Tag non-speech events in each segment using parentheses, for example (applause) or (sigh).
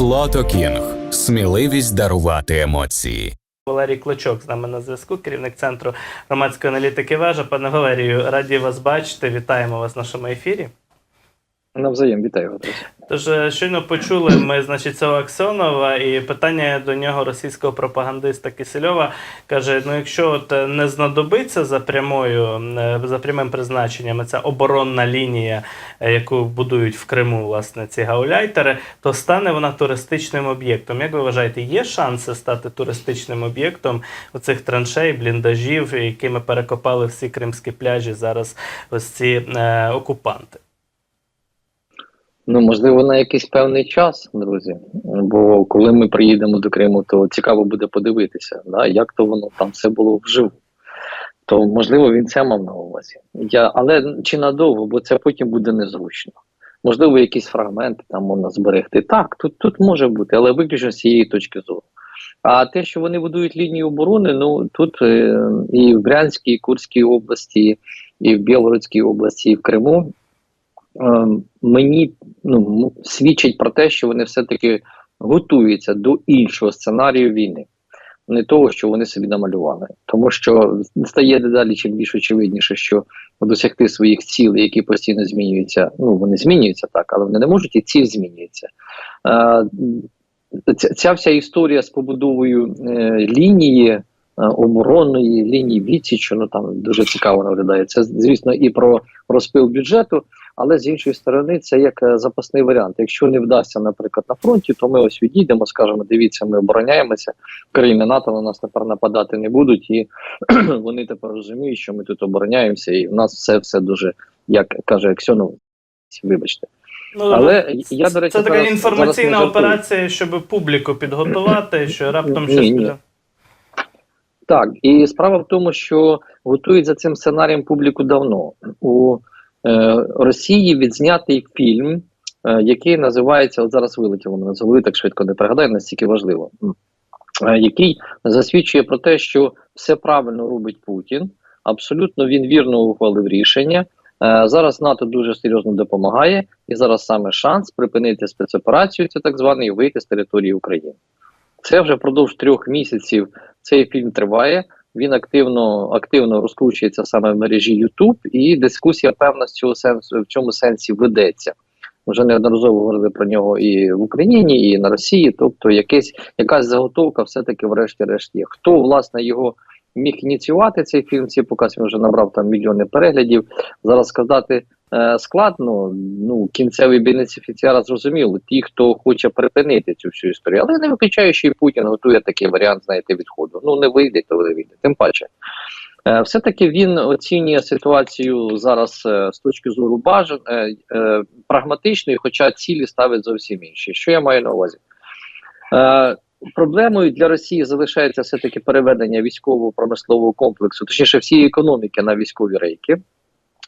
Флото Кінг. Сміливість дарувати емоції. Валерій Клочок з нами на зв'язку, керівник центру громадської аналітики Вежа. Пане Валерію, раді вас бачити. Вітаємо вас в нашому ефірі. Навзаєм вітаю вас. Тож е, щойно почули ми, значить, цього Аксьонова, і питання до нього російського пропагандиста Кисельова каже: ну, якщо от е, не знадобиться за прямою, е, за прямим призначенням ця оборонна лінія, яку будують в Криму, власне, ці гауляйтери, то стане вона туристичним об'єктом. Як ви вважаєте, є шанси стати туристичним об'єктом оцих траншей, бліндажів, якими перекопали всі кримські пляжі зараз ось ці е, окупанти? Ну, можливо, на якийсь певний час, друзі. Бо коли ми приїдемо до Криму, то цікаво буде подивитися, да, як то воно там все було вживу. То можливо він це мав на увазі. Я, але чи надовго, бо це потім буде незручно. Можливо, якісь фрагменти там можна зберегти. Так, тут, тут може бути, але виключно з цієї точки зору. А те, що вони будують лінію оборони, ну тут е, і в Брянській, і Курській області, і в Білгородській області, і в Криму е, мені ну, свідчить про те, що вони все-таки готуються до іншого сценарію війни, не того, що вони собі намалювали. Тому що стає дедалі чим більш очевидніше, що досягти своїх цілей, які постійно змінюються, ну вони змінюються так, але вони не можуть, і ціль змінюється. Ця, ця вся історія з побудовою е, лінії. е, Оборонної лінії відсічу, ну там дуже цікаво виглядає. Це звісно і про розпил бюджету, але з іншої сторони, це як е, запасний варіант. Якщо не вдасться, наприклад, на фронті, то ми ось відійдемо, скажемо, дивіться, ми обороняємося. Країни НАТО на нас тепер нападати не будуть, і (clears throat) вони тепер розуміють, що ми тут обороняємося, і в нас все все дуже, як каже Аксьонов, вибачте. Ну, Але я, до речі, це така зараз- інформаційна зараз операція, щоб публіку підготувати, (clears throat) що раптом Ні, щось ні. Так, і справа в тому, що готують за цим сценарієм публіку давно. У Росії відзнятий фільм, е, який називається, от зараз вилетіло мене з голови, так швидко не пригадаю, настільки важливо, е, який засвідчує про те, що все правильно робить Путін. Абсолютно він вірно ухвалив рішення. Е, зараз НАТО дуже серйозно допомагає, і зараз саме шанс припинити спецоперацію, це так званий, вийти з території України. Це вже впродовж трьох місяців цей фільм триває. Він активно активно розкручується саме в мережі YouTube, і дискусія певна з цього сенсу в цьому сенсі ведеться. Вже неодноразово говорили про нього і в Україні, і на Росії. Тобто, якесь якась заготовка, все-таки, врешті-решт є. Хто власне його міг ініціювати цей фільм? Ці показ він вже набрав там мільйони переглядів. Зараз сказати е, складно. Ну кінцевий бенефіціар зрозуміло. Ті, хто хоче припинити цю всю історію, але я не виключаю, що і Путін готує такий варіант, знаєте, відходу. Ну не вийде, то не вийде. Тим паче. Е, Все-таки він оцінює ситуацію зараз е, з точки зору бажан прагматичної, хоча цілі ставить зовсім інші. Що я маю на увазі? Проблемою для Росії залишається все-таки переведення військового промислового комплексу, точніше всієї економіки на військові рейки,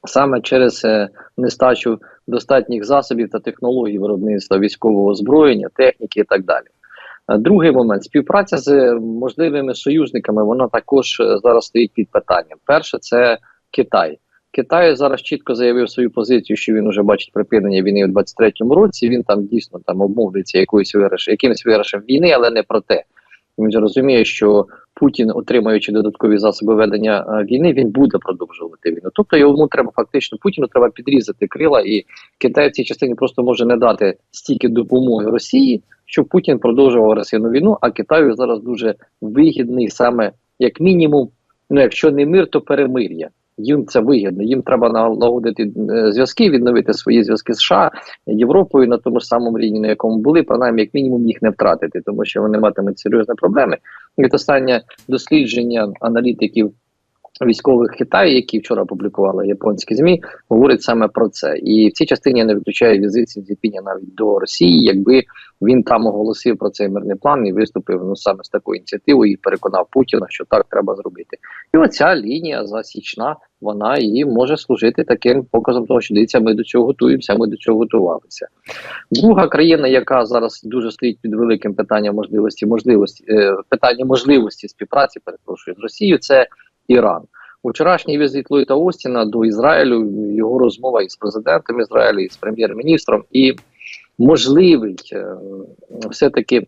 саме через е, нестачу достатніх засобів та технологій виробництва військового озброєння, техніки і так далі. Е, Другий момент співпраця з можливими союзниками, вона також е, зараз стоїть під питанням. Перше, це Китай. Китай зараз чітко заявив свою позицію, що він вже бачить припинення війни у 23-му році. Він там дійсно там обмовлюється якоюсь виграш, якимось виграшем війни, але не про те. Він розуміє, що Путін, отримуючи додаткові засоби ведення е, війни, він буде продовжувати війну. Тобто йому треба фактично Путіну треба підрізати крила, і Китай в цій частині просто може не дати стільки допомоги Росії, щоб Путін продовжував агресивну війну. А Китаю зараз дуже вигідний саме як мінімум, ну якщо не мир, то перемир'я. Їм це вигідно. Їм треба налагодити е, зв'язки, відновити свої зв'язки з США, Європою на тому ж самому рівні, на якому були, принаймні, як мінімум їх не втратити, тому що вони матимуть серйозні проблеми. І останнє дослідження аналітиків військових Китаю, які вчора публікували японські змі, говорить саме про це. І в цій частині я не виключаю візит Сінзіпіня навіть до Росії, якби він там оголосив про цей мирний план і виступив ну саме з такою ініціативою і переконав Путіна, що так треба зробити. І оця лінія засічна, вона і може служити таким показом того, що дивіться, ми до цього готуємося, ми до цього готувалися. Друга країна, яка зараз дуже стоїть під великим питанням можливості, можливості е, питання можливості співпраці, перепрошую з Росією, це Іран. Вчорашній візит Ллойда Остіна до Ізраїлю, його розмова із президентом Ізраїлю, і з прем'єр-міністром, і можливий е, все-таки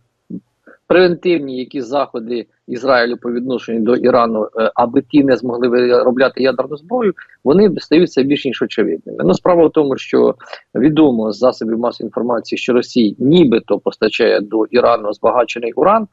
превентивні якісь заходи Ізраїлю по відношенню до Ірану, е, аби ті не змогли виробляти ядерну зброю, вони стаються більш ніж очевидними. Ну, справа в тому, що відомо з засобів масової інформації, що Росія нібито постачає до Ірану збагачений уран.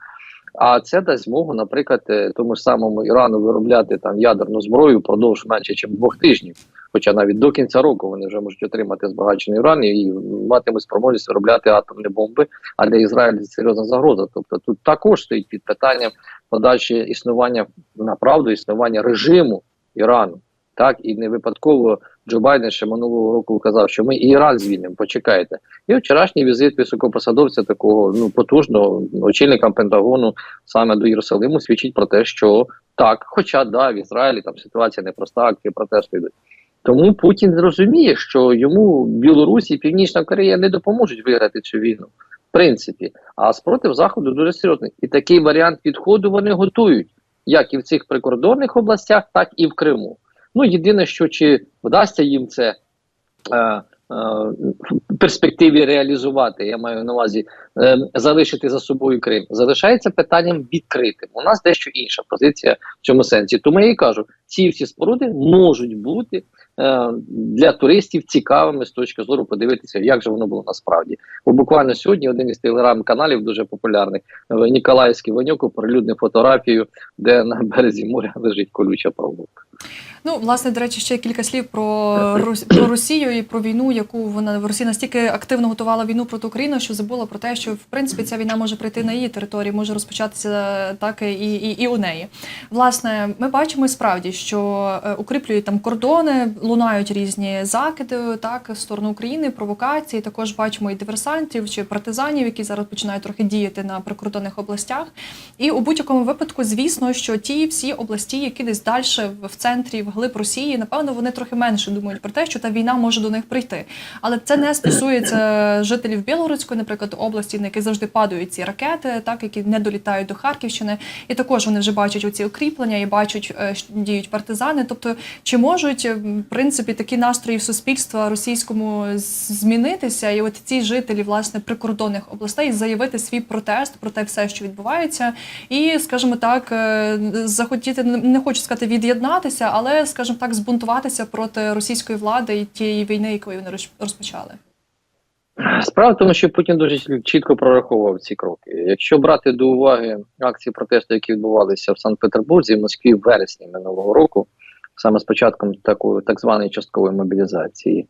А це дасть змогу, наприклад, е, тому ж самому Ірану виробляти там ядерну зброю впродовж менше, ніж двох тижнів. Хоча навіть до кінця року вони вже можуть отримати збагачений уран і матимуть спроможність виробляти атомні бомби. А для Ізраїля це серйозна загроза. Тобто тут також стоїть під питанням подальше існування направду існування режиму Ірану. Так і не випадково Джо Байден ще минулого року казав, що ми і Іран звільнимо. Почекайте. І вчорашній візит високопосадовця такого ну потужного очільника Пентагону саме до Єрусалиму свідчить про те, що так, хоча да, в Ізраїлі там ситуація непроста, акції протесту йдуть. Тому Путін розуміє, що йому Білорусь і Північна Корея не допоможуть виграти цю війну. В принципі, а спротив заходу дуже серйозний. І такий варіант підходу вони готують, як і в цих прикордонних областях, так і в Криму. Ну єдине, що чи вдасться їм це е, е, в перспективі реалізувати, я маю на увазі е, залишити за собою Крим, залишається питанням відкритим. У нас дещо інша позиція в цьому сенсі. Тому я і кажу, ці всі споруди можуть бути е, для туристів цікавими з точки зору подивитися, як же воно було насправді. Бо буквально сьогодні один із телеграм-каналів дуже популярний в Ніколаївський Ванюк оприлюднив фотографію, де на березі моря лежить колюча проволока. Ну, власне, до речі, ще кілька слів про, (coughs) про Росію і про війну, яку вона в Росії настільки активно готувала війну проти України, що забула про те, що в принципі ця війна може прийти на її території, може розпочатися так і, і, і у неї. Власне, ми бачимо і справді, що е, укріплюють там кордони, лунають різні закиди так в сторону України, провокації. Також бачимо і диверсантів чи партизанів, які зараз починають трохи діяти на прикордонних областях. І у будь-якому випадку, звісно, що ті всі області, які десь далі в центрі, в глиб Росії, напевно, вони трохи менше думають про те, що та війна може до них прийти. Але це не стосується жителів Білгородської, наприклад, області, на які завжди падають ці ракети, так які не долітають до Харківщини. І також вони вже бачать оці укріплення і бачать, е, діють партизани. Тобто, чи можуть е, в принципі такі настрої в суспільства російському змінитися, і от ці жителі власне прикордонних областей заявити свій протест про те все, що відбувається, і, скажімо так, е, захотіти не хочу сказати від'єднатися, але, скажімо так, збунтуватися проти російської влади і тієї війни, яку вони роз- розпочали. Справа в тому, що Путін дуже чітко прораховував ці кроки. Якщо брати до уваги акції протесту, які відбувалися в Санкт-Петербурзі, в Москві в вересні минулого року, саме з початком такої так званої часткової мобілізації,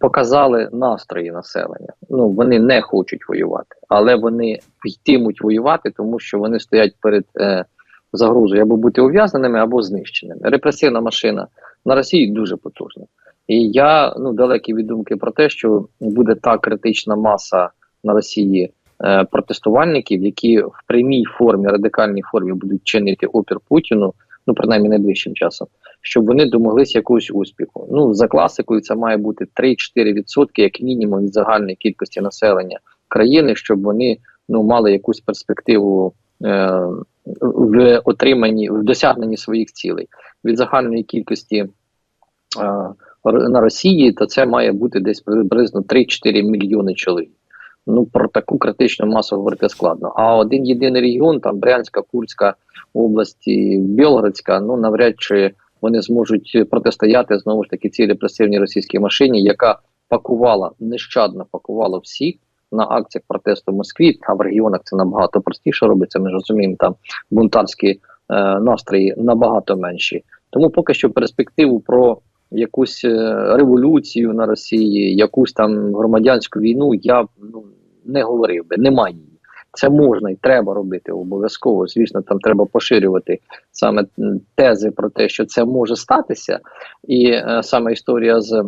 показали настрої населення. Ну вони не хочуть воювати, але вони йтимуть воювати, тому що вони стоять перед е, загрозою або бути ув'язненими, або знищеними. Репресивна машина на Росії дуже потужна. І я ну далекий від думки про те, що буде та критична маса на Росії е, протестувальників, які в прямій формі, радикальній формі будуть чинити опір Путіну, ну принаймні найближчим часом, щоб вони домоглися якогось успіху. Ну за класикою, це має бути 3-4% як мінімум від загальної кількості населення країни, щоб вони ну мали якусь перспективу е, в отриманні в досягненні своїх цілей від загальної кількості. Е, на Росії, то це має бути десь приблизно 3-4 мільйони чоловік. Ну про таку критичну масу говорити складно. А один єдиний регіон, там Брянська, Курська області, Білгородська, ну навряд чи вони зможуть протистояти знову ж таки цій репресивній російській машині, яка пакувала нещадно пакувала всіх на акціях протесту в Москві. А в регіонах це набагато простіше робиться. Ми ж розуміємо, там бунтарські е, настрої набагато менші. Тому поки що перспективу про якусь е, революцію на Росії, якусь там громадянську війну, я ну не говорив би, немає її. Це можна і треба робити обов'язково. Звісно, там треба поширювати саме тези про те, що це може статися, і е, саме історія з е,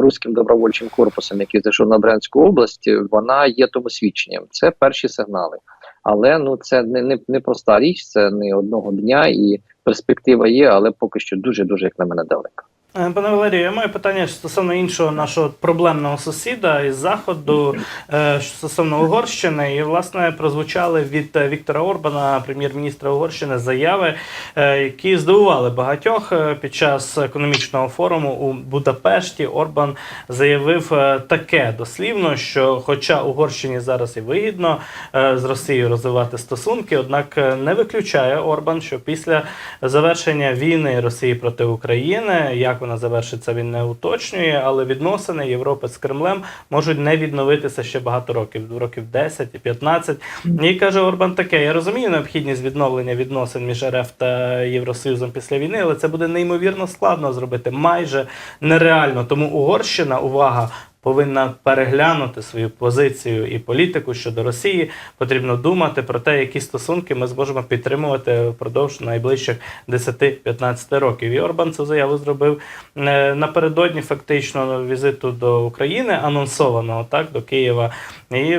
руським добровольчим корпусом, який зайшов на Брянську область, вона є тому свідченням. Це перші сигнали. Але ну це не, не, не проста річ, це не одного дня, і перспектива є, але поки що дуже дуже як на мене далека. Е, Пане Валерію, я маю питання стосовно іншого нашого проблемного сусіда із заходу е, стосовно Угорщини. І власне прозвучали від е, Віктора Орбана, прем'єр-міністра Угорщини, заяви, які здивували багатьох під час економічного форуму у Будапешті. Орбан заявив таке дослівно, що, хоча Угорщині зараз і вигідно з Росією розвивати стосунки, однак не виключає Орбан, що після завершення війни Росії проти України, як вона завершиться, він не уточнює, але відносини Європи з Кремлем можуть не відновитися ще багато років, років 10 і 15. І каже Орбан таке: я розумію необхідність відновлення відносин між РФ та Євросоюзом після війни, але це буде неймовірно складно зробити, майже нереально. Тому Угорщина, увага. Повинна переглянути свою позицію і політику щодо Росії. Потрібно думати про те, які стосунки ми зможемо підтримувати впродовж найближчих 10-15 років. І Орбан цю заяву зробив е, напередодні фактично візиту до України, анонсованого так до Києва. І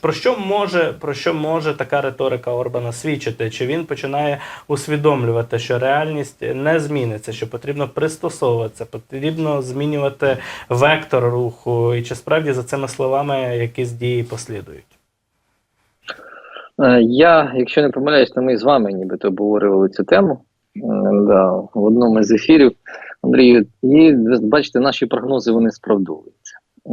про що може про що може така риторика Орбана свідчити? Чи він починає усвідомлювати, що реальність не зміниться, що потрібно пристосовуватися, потрібно змінювати вектор руху, і чи справді за цими словами якісь дії послідують? Е, Я, якщо не помиляюсь, то ми з вами нібито обговорювали цю тему да, в одному з ефірів. Андрію, і бачите, наші прогнози вони справдовуються. Е,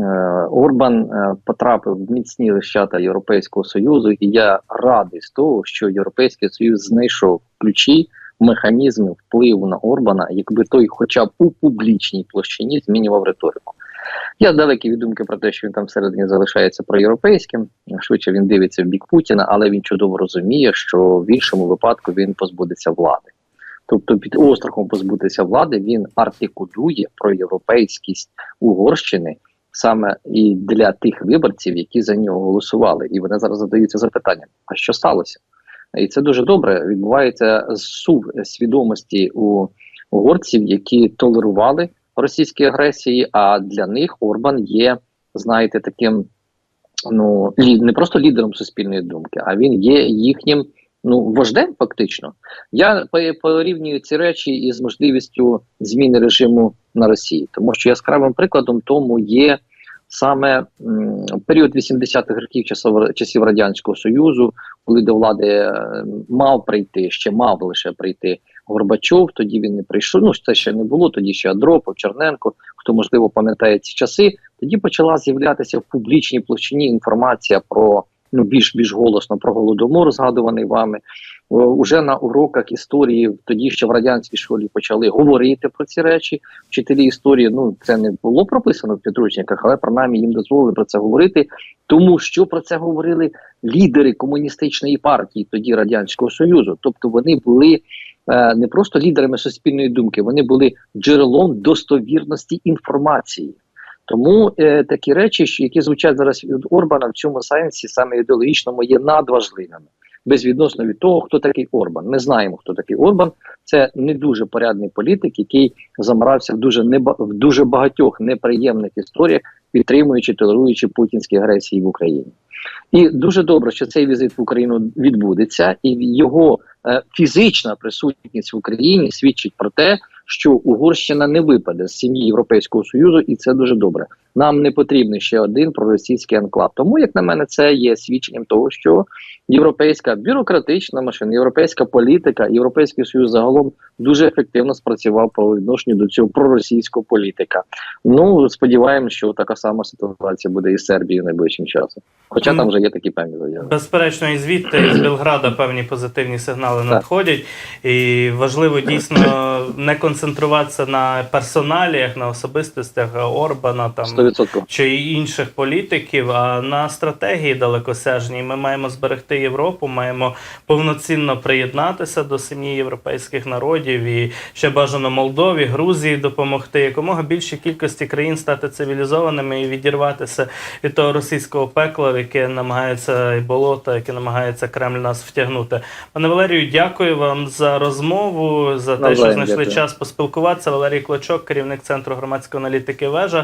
Орбан е, потрапив в міцні лищата Європейського Союзу, і я радий з того, що Європейський Союз знайшов ключі, механізми впливу на Орбана, якби той, хоча б у публічній площині, змінював риторику. Я далекий від думки про те, що він там всередині залишається проєвропейським. Швидше він дивиться в бік Путіна, але він чудово розуміє, що в іншому випадку він позбудеться влади. Тобто, під острахом позбутися влади він артикулює про європейськість Угорщини саме і для тих виборців, які за нього голосували. І вони зараз задаються запитанням: а що сталося? І це дуже добре. Відбувається сув свідомості у угорців, які толерували російській агресії. А для них Орбан є, знаєте, таким ну не просто лідером суспільної думки, а він є їхнім ну вождем. Фактично, я порівнюю ці речі із можливістю зміни режиму на Росії, тому що яскравим прикладом тому є. Саме період 80-х років часов, часів радянського союзу, коли до влади мав прийти, ще мав лише прийти Горбачов. Тоді він не прийшов. Ну це ще не було. Тоді ще Андропов, Черненко. Хто можливо пам'ятає ці часи, тоді почала з'являтися в публічній площині інформація про ну більш більш голосно про голодомор, згадуваний вами. Уже на уроках історії тоді ще в радянській школі почали говорити про ці речі. Вчителі історії, ну це не було прописано в підручниках, але принаймні їм дозволили про це говорити, тому що про це говорили лідери комуністичної партії тоді радянського союзу. Тобто вони були не просто лідерами суспільної думки, вони були джерелом достовірності інформації. Тому е, такі речі, які звучать зараз від Орбана в цьому сенсі, саме ідеологічному, є надважливими. Безвідносно від того, хто такий Орбан. Ми знаємо, хто такий Орбан. Це не дуже порядний політик, який замирався в дуже неба в дуже багатьох неприємних історіях, підтримуючи, толеруючи путінські агресії в Україні. І дуже добре, що цей візит в Україну відбудеться, і його е, фізична присутність в Україні свідчить про те, що Угорщина не випаде з сім'ї Європейського Союзу, і це дуже добре. Нам не потрібний ще один проросійський анклав. Тому, як на мене, це є свідченням того, що європейська бюрократична машина, європейська політика, європейський союз загалом дуже ефективно спрацював по відношенню до цього проросійського політика. Ну сподіваємося, що така сама ситуація буде і з Сербією найближчим часом. Хоча там вже є такі певні заяви. Безперечно, і звідти з Белграда певні позитивні сигнали надходять, і важливо дійсно не концентруватися на персоналіях, на особистостях Орбана там 100%. чи інших політиків, а на стратегії далекосяжній. Ми маємо зберегти Європу, маємо повноцінно приєднатися до сім'ї європейських народів і ще бажано Молдові, Грузії допомогти якомога більшій кількості країн стати цивілізованими і відірватися від того російського пекла, в яке намагається і болото, яке намагається Кремль нас втягнути. Пане Валерію, дякую вам за розмову, за те, що знайшли час поспілкуватися. Валерій Клочок, керівник центру громадської аналітики Вежа.